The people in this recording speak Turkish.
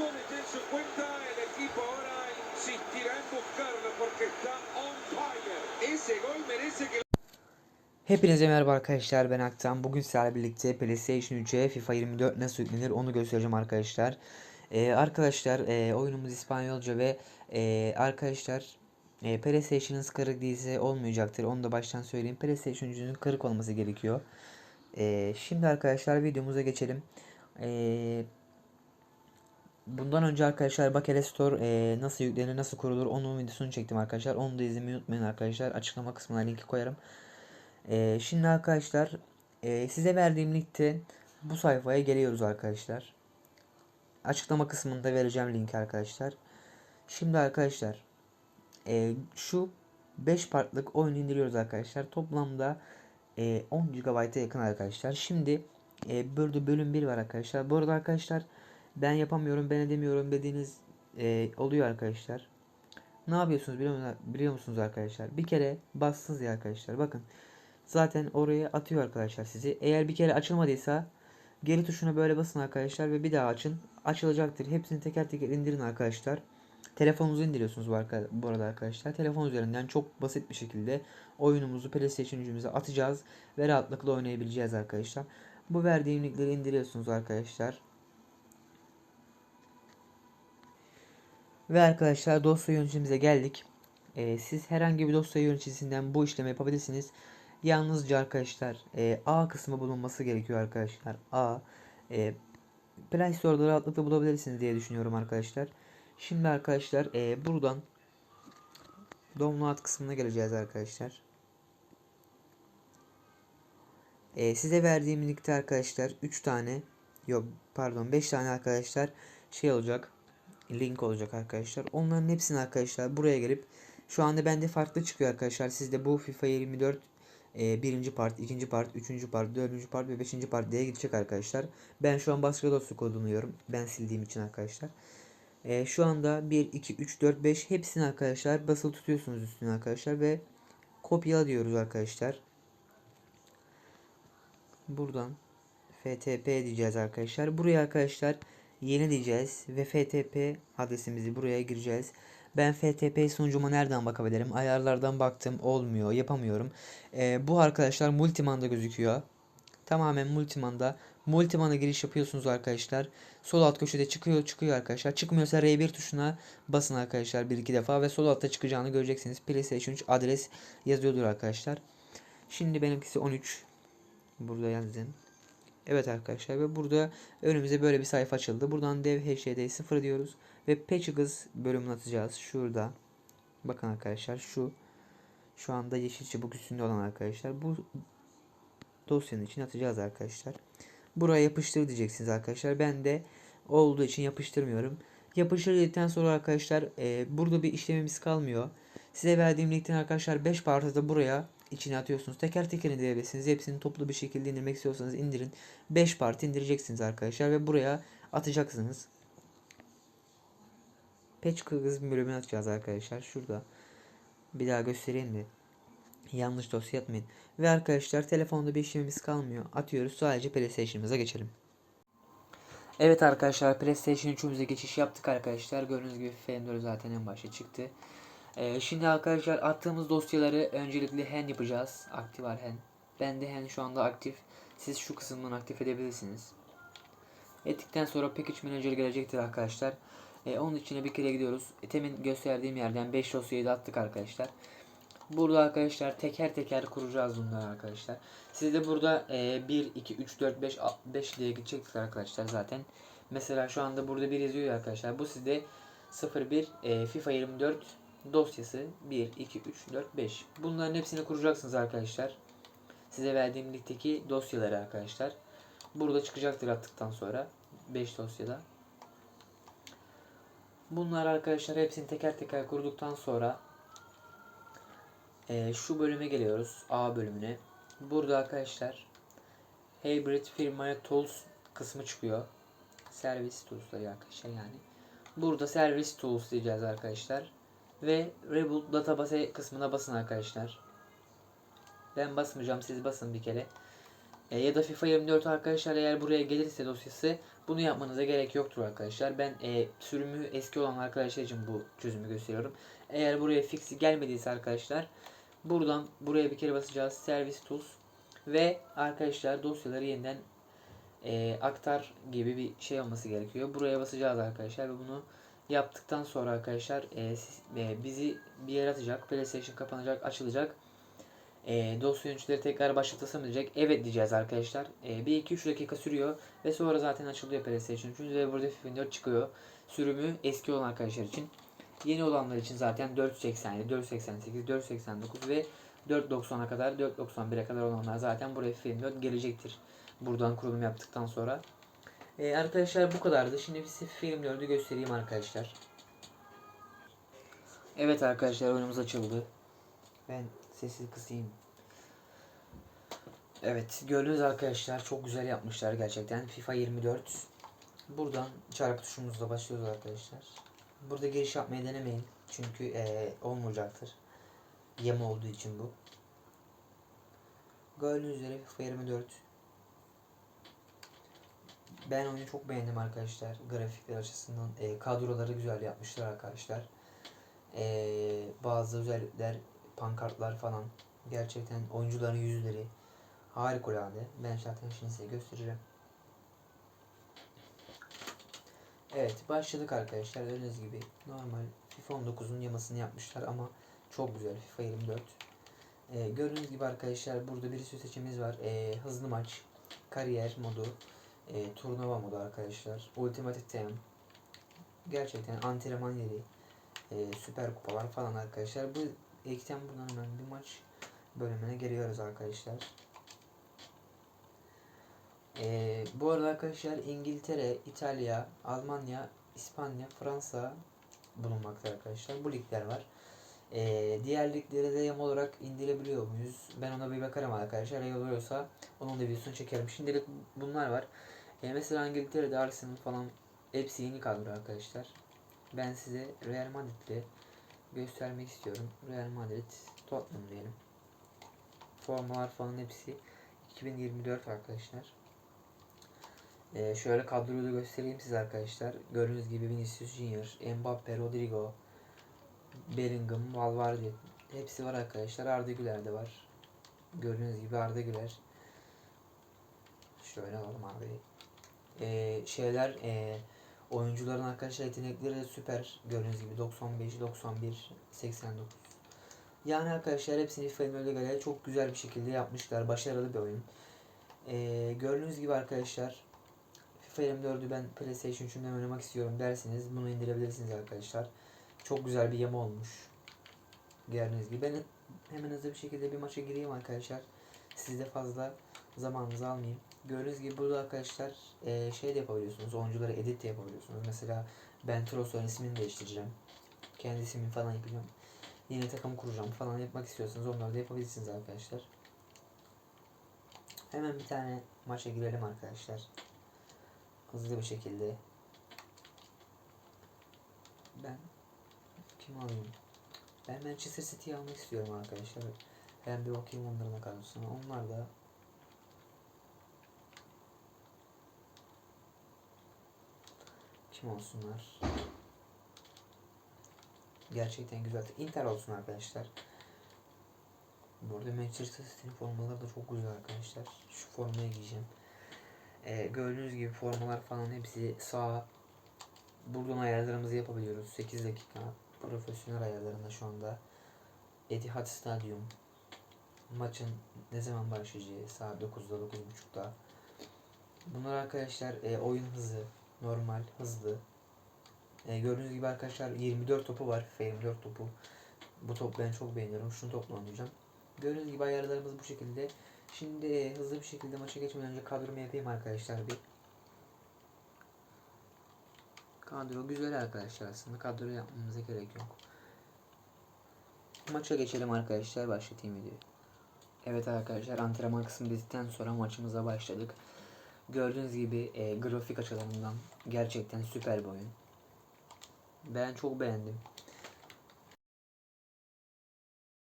ya en su cuenta. El equipo ahora insistirá en buscarlo porque está on fire. Ese gol merece que Hepinize merhaba arkadaşlar ben Aktan. Bugün sizlerle birlikte PlayStation 3'e FIFA 24 nasıl yüklenir onu göstereceğim arkadaşlar. Ee, arkadaşlar e, oyunumuz İspanyolca ve e, arkadaşlar e, PlayStation'ınız kırık değilse olmayacaktır. Onu da baştan söyleyeyim. PlayStation 3'ünüzün kırık olması gerekiyor. E, şimdi arkadaşlar videomuza geçelim. E, bundan önce arkadaşlar Bakele Store e, nasıl yüklenir nasıl kurulur onun videosunu çektim arkadaşlar. Onu da izlemeyi unutmayın arkadaşlar. Açıklama kısmına linki koyarım. Ee, şimdi arkadaşlar e, size verdiğim linkte bu sayfaya geliyoruz arkadaşlar. Açıklama kısmında vereceğim linki arkadaşlar. Şimdi arkadaşlar e, şu 5 partlık oyunu indiriyoruz arkadaşlar. Toplamda e, 10 GB'a yakın arkadaşlar. Şimdi e, burada bölüm 1 var arkadaşlar. Bu arada arkadaşlar ben yapamıyorum ben edemiyorum dediğiniz e, oluyor arkadaşlar. Ne yapıyorsunuz biliyor, biliyor musunuz arkadaşlar? Bir kere bastınız ya arkadaşlar. Bakın zaten oraya atıyor arkadaşlar sizi. Eğer bir kere açılmadıysa geri tuşuna böyle basın arkadaşlar ve bir daha açın. Açılacaktır. Hepsini teker teker indirin arkadaşlar. Telefonunuzu indiriyorsunuz bu arada arkadaşlar. Telefon üzerinden çok basit bir şekilde oyunumuzu PlayStation 3'ümüze atacağız ve rahatlıkla oynayabileceğiz arkadaşlar. Bu verdiğim linkleri indiriyorsunuz arkadaşlar. Ve arkadaşlar dosya yöneticimize geldik. Ee, siz herhangi bir dosya yöneticisinden bu işlemi yapabilirsiniz. Yalnızca arkadaşlar e, A kısmı bulunması gerekiyor arkadaşlar. A e, Play Store'da rahatlıkla bulabilirsiniz diye düşünüyorum arkadaşlar. Şimdi arkadaşlar e, buradan download kısmına geleceğiz arkadaşlar. E, size verdiğim linkte arkadaşlar 3 tane yok pardon 5 tane arkadaşlar şey olacak link olacak arkadaşlar. Onların hepsini arkadaşlar buraya gelip şu anda bende farklı çıkıyor arkadaşlar. Sizde bu FIFA 24 e, birinci part, ikinci part, üçüncü part, dördüncü part ve beşinci part diye gidecek arkadaşlar. Ben şu an başka dosya kodunu Ben sildiğim için arkadaşlar. E, şu anda 1, 2, 3, 4, 5 hepsini arkadaşlar basılı tutuyorsunuz üstüne arkadaşlar ve kopyala diyoruz arkadaşlar. Buradan FTP diyeceğiz arkadaşlar. Buraya arkadaşlar yeni diyeceğiz ve FTP adresimizi buraya gireceğiz. Ben FTP sunucuma nereden bakabilirim? Ayarlardan baktım olmuyor yapamıyorum. Ee, bu arkadaşlar multimanda gözüküyor. Tamamen multimanda. Multimana giriş yapıyorsunuz arkadaşlar. Sol alt köşede çıkıyor çıkıyor arkadaşlar. Çıkmıyorsa R1 tuşuna basın arkadaşlar bir iki defa ve sol altta çıkacağını göreceksiniz. PlayStation 3 adres yazıyordur arkadaşlar. Şimdi benimkisi 13. Burada yazdım. Evet arkadaşlar ve burada önümüze böyle bir sayfa açıldı. Buradan dev hd 0 diyoruz ve patches bölümünü atacağız. Şurada. Bakın arkadaşlar şu şu anda yeşil çubuk üstünde olan arkadaşlar. Bu dosyanın için atacağız arkadaşlar. Buraya yapıştır diyeceksiniz arkadaşlar. Ben de olduğu için yapıştırmıyorum. Yapıştır dedikten sonra arkadaşlar e, burada bir işlemimiz kalmıyor. Size verdiğim linkten arkadaşlar 5 parçası da buraya içine atıyorsunuz. Teker teker indirebilirsiniz. Hepsini toplu bir şekilde indirmek istiyorsanız indirin. 5 parti indireceksiniz arkadaşlar ve buraya atacaksınız. Patch kırgız bölümünü atacağız arkadaşlar. Şurada. Bir daha göstereyim de. Yanlış dosya atmayın. Ve arkadaşlar telefonda bir işlemimiz kalmıyor. Atıyoruz. Sadece PlayStation'ımıza geçelim. Evet arkadaşlar PlayStation 3'ümüze geçiş yaptık arkadaşlar. Gördüğünüz gibi FM4 zaten en başta çıktı. Ee, şimdi arkadaşlar attığımız dosyaları öncelikle hen yapacağız. Aktif var hen. Ben de hen şu anda aktif. Siz şu kısımdan aktif edebilirsiniz. Ettikten sonra Package Manager gelecektir arkadaşlar. Ee, onun içine bir kere gidiyoruz. E, temin gösterdiğim yerden 5 dosyayı da attık arkadaşlar. Burada arkadaşlar teker teker kuracağız bunları arkadaşlar. Siz de burada e, 1, 2, 3, 4, 5, 5 diye gideceksiniz arkadaşlar zaten. Mesela şu anda burada bir yazıyor arkadaşlar. Bu sizde 01 e, FIFA 24 dosyası 1, 2, 3, 4, 5. Bunların hepsini kuracaksınız arkadaşlar. Size verdiğim linkteki dosyaları arkadaşlar. Burada çıkacaktır attıktan sonra. 5 dosyada. Bunlar arkadaşlar hepsini teker teker kurduktan sonra e, şu bölüme geliyoruz. A bölümüne. Burada arkadaşlar Hybrid Firmware Tools kısmı çıkıyor. Servis Tools'ları arkadaşlar yani. Burada Service Tools diyeceğiz arkadaşlar. Ve Reboot Database kısmına basın arkadaşlar. Ben basmayacağım siz basın bir kere. E, ya da FIFA 24 arkadaşlar eğer buraya gelirse dosyası bunu yapmanıza gerek yoktur arkadaşlar. Ben e, sürümü eski olan arkadaşlar için bu çözümü gösteriyorum. Eğer buraya fixi gelmediyse arkadaşlar buradan buraya bir kere basacağız. Service Tools ve arkadaşlar dosyaları yeniden e, aktar gibi bir şey olması gerekiyor. Buraya basacağız arkadaşlar ve bunu yaptıktan sonra arkadaşlar e, siz- e, bizi bir yere atacak. PlayStation kapanacak, açılacak. E, dosya yöneticileri tekrar başlatasın diyecek. Evet diyeceğiz arkadaşlar. E, bir 2-3 dakika sürüyor ve sonra zaten açılıyor PlayStation 3 ve burada FIFA 4 çıkıyor. Sürümü eski olan arkadaşlar için. Yeni olanlar için zaten 487, 488, 489 ve 490'a kadar, 491'e kadar olanlar zaten buraya FIFA 24 gelecektir. Buradan kurulum yaptıktan sonra. Ee, arkadaşlar bu kadardı. Şimdi size FIFA 24'ü göstereyim arkadaşlar. Evet arkadaşlar oyunumuz açıldı. Ben sesi kısayım. Evet gördüğünüz arkadaşlar çok güzel yapmışlar gerçekten. FIFA 24. Buradan çarpı tuşumuzla başlıyoruz arkadaşlar. Burada giriş yapmayı denemeyin. Çünkü eee, olmayacaktır. Yem olduğu için bu. Gördüğünüz üzere FIFA 24. Ben oyunu çok beğendim arkadaşlar. Grafikler açısından. eee, kadroları güzel yapmışlar arkadaşlar. Eee, bazı özellikler, pankartlar falan. Gerçekten oyuncuların yüzleri harikulade. Ben zaten şimdi size göstereceğim. Evet başladık arkadaşlar. Gördüğünüz gibi normal FIFA 19'un yamasını yapmışlar ama çok güzel FIFA 24. Ee, gördüğünüz gibi arkadaşlar burada bir sürü seçimimiz var. Ee, hızlı maç, kariyer modu, e, turnuva modu arkadaşlar. Ultimate Team. Gerçekten antrenman yeri, e, süper kupalar falan arkadaşlar. Bu ekten buradan hemen bir maç bölümüne geliyoruz arkadaşlar. Ee, bu arada arkadaşlar İngiltere, İtalya, Almanya, İspanya, Fransa bulunmakta arkadaşlar. Bu ligler var. Ee, diğer ligleri de yam olarak indirebiliyor muyuz? Ben ona bir bakarım arkadaşlar. Eğer oluyorsa onun da videosunu çekerim. Şimdilik bunlar var. Ee, mesela İngiltere'de Arsenal falan hepsi yeni kadro arkadaşlar. Ben size Real Madrid'i göstermek istiyorum. Real Madrid, Tottenham diyelim. Formalar falan hepsi 2024 arkadaşlar. Ee, şöyle kadroyu da göstereyim size arkadaşlar. Gördüğünüz gibi Vinicius Junior, Mbappe, Rodrigo, Bellingham, Valverde hepsi var arkadaşlar. Arda Güler de var. Gördüğünüz gibi Arda Güler. Şöyle alalım Arda'yı. Ee, şeyler e, oyuncuların arkadaşlar yetenekleri de süper. Gördüğünüz gibi 95, 91, 89. Yani arkadaşlar hepsini öyle göre çok güzel bir şekilde yapmışlar. Başarılı bir oyun. Ee, gördüğünüz gibi arkadaşlar FIFA 24'ü ben PlayStation 3'ümden oynamak istiyorum derseniz bunu indirebilirsiniz arkadaşlar. Çok güzel bir yama olmuş. Gördüğünüz gibi ben hemen hızlı bir şekilde bir maça gireyim arkadaşlar. Siz de fazla zamanınızı almayayım. Gördüğünüz gibi burada arkadaşlar eee, şey de yapabiliyorsunuz. Oyuncuları edit de yapabiliyorsunuz. Mesela ben Trossard'ın ismini değiştireceğim. Kendi ismimi falan yapacağım. Yeni takım kuracağım falan yapmak istiyorsanız onları da yapabilirsiniz arkadaşlar. Hemen bir tane maça girelim arkadaşlar. Hızlı bir şekilde. Ben kim alayım? Ben Manchester City'yi almak istiyorum arkadaşlar. Ben bir bakayım onların kadrosuna. Onlar da kim olsunlar? Gerçekten güzel. Inter olsun arkadaşlar. Bu arada Manchester City'nin formaları da çok güzel arkadaşlar. Şu formayı giyeceğim. Ee, gördüğünüz gibi formalar falan hepsi sağ. Buradan ayarlarımızı yapabiliyoruz. 8 dakika profesyonel ayarlarında şu anda. Etihad Stadyum. Maçın ne zaman başlayacağı saat 9'da 9.30'da. Bunlar arkadaşlar e, oyun hızı, normal, hızlı. E, gördüğünüz gibi arkadaşlar 24 topu var. FIFA 24 topu. Bu top ben çok beğeniyorum. Şunu topla oynayacağım. Gördüğünüz gibi ayarlarımız bu şekilde. Şimdi e, hızlı bir şekilde maça geçmeden önce kadromu yapayım arkadaşlar bir. Kadro güzel arkadaşlar aslında. Kadro yapmamıza gerek yok. Maça geçelim arkadaşlar. Başlatayım videoyu. Evet arkadaşlar antrenman kısmı bittikten sonra maçımıza başladık. Gördüğünüz gibi e, grafik açılarından gerçekten süper bir oyun. Ben çok beğendim.